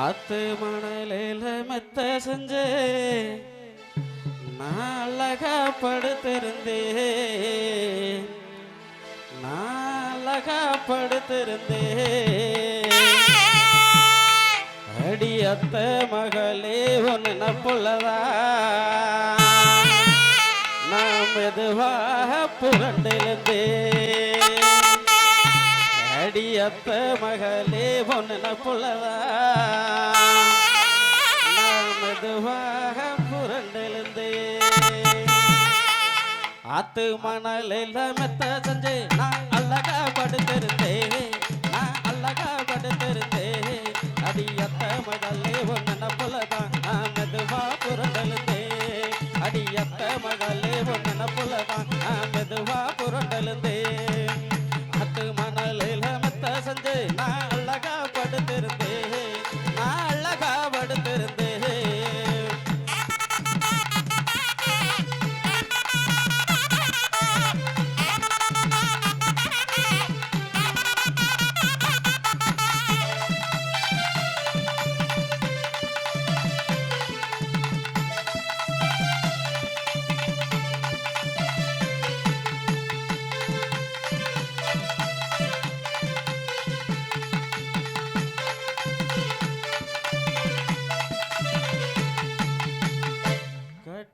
ஆத்து மணலில் மெத்த செஞ்சு நான் அழகா படுத்திருந்தேன் நான் அழகா படுத்திருந்தேன் அடி அத்த மகளே ஒன்று புள்ளதா நான் மெதுவாக புரண்டிருந்தேன். அடி மகளே பொன்ன நப்புள்ளதா நான் மெதுவாக புரண்டிருந்தேன் ஆத்து மணலில் மெத்த செஞ்சு நான் அழகா படுத்திருந்தேன். நான் அழகா படுத்திருந்தேன். அடியத்த மகளே பொன்ன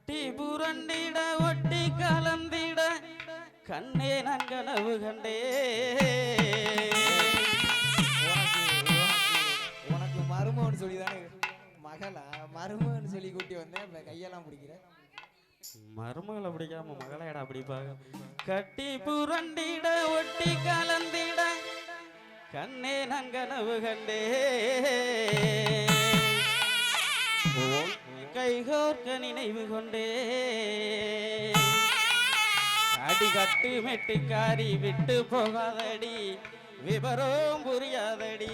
கட்டி புரண்டிட ஒட்டி கலந்திட கண்ணே நான் கனவு கண்டே. உனக்கு மருமகன் சொல்லி தானே மகளா? மருமகன் சொல்லி கூட்டி வந்தேன் இப்ப கையெல்லாம் பிடிக்கிற மருமகளை பிடிக்காம மகளையடா பிடிப்பாங்க? கட்டி புரண்டிட ஒட்டி கலந்திட கண்ணே நான் கனவு கண்டே. கைகோர்க்க நினைவு கொண்டே. அடிகட்டு மெட்டுக்காரி விட்டு போகாதடி விபரம் புரியாதடி.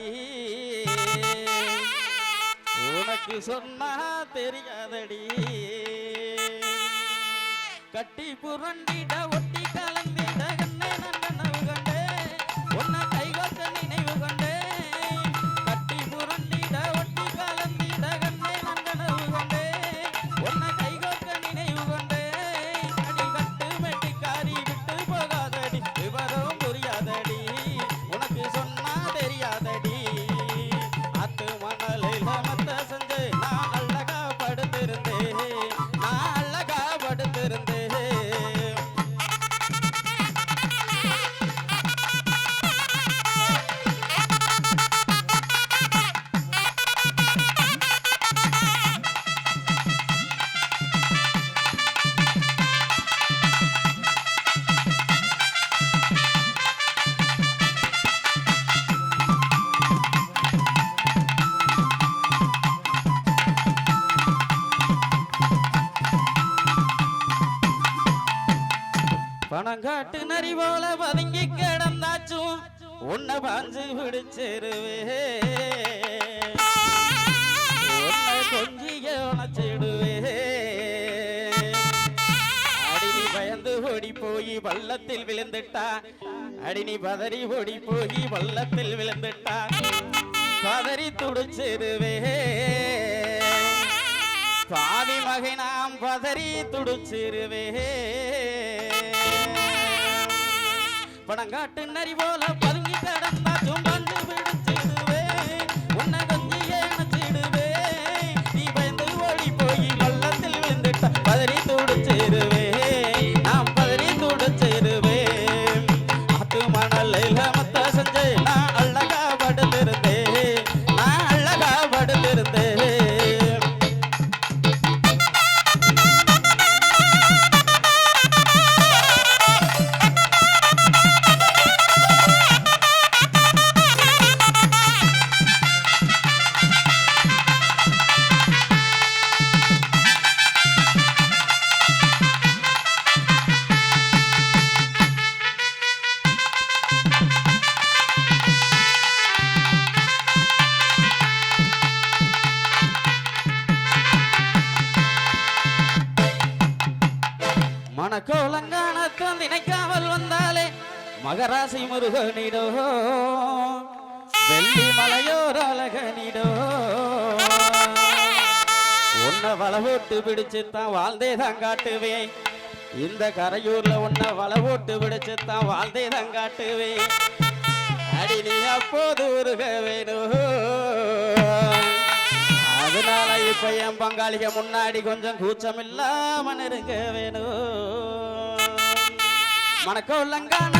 உனக்கு சொன்னா தெரியாதடி. கட்டி புரண்டிட ஒட்டி பணம் காட்டு நரி போல பதுங்கி கிடந்தாச்சும் உன்னை பாஞ்சு பிடிச்சிருவே. உன்னை கொஞ்சிய உணச்சிடுவே. பயந்து ஓடி போய் பள்ளத்தில் விழுந்துட்டா. அடினி பதறி ஓடி போய் பள்ளத்தில் விழுந்துட்டா. பதறி துடிச்சிருவே. பாவி மகை நாம் பதறி துடிச்சிருவே. படங்காட்டு நரி போல பதுங்கி கிடந்தா மகராசி முருகனிடோ வெள்ளி மலையோர் அழகனிடோ. உன்னை வளவோட்டு போட்டு பிடிச்சுத்தான் வாழ்ந்தே தான் காட்டுவேன். இந்த கரையூர்ல உன்னை வளவோட்டு போட்டு பிடிச்சுத்தான் வாழ்ந்தே தான் காட்டுவேன். அடி நீ அப்போது உருக வேணும். அதனால இப்ப என் பங்காளிக முன்னாடி கொஞ்சம் கூச்சம் இல்லாம நெருங்க வேணும். மணக்கோலங்கான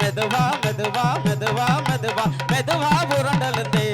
மெதுவா மெதுவா மெதுவா மெதுவா மெதுவா உருண்டலுந்தே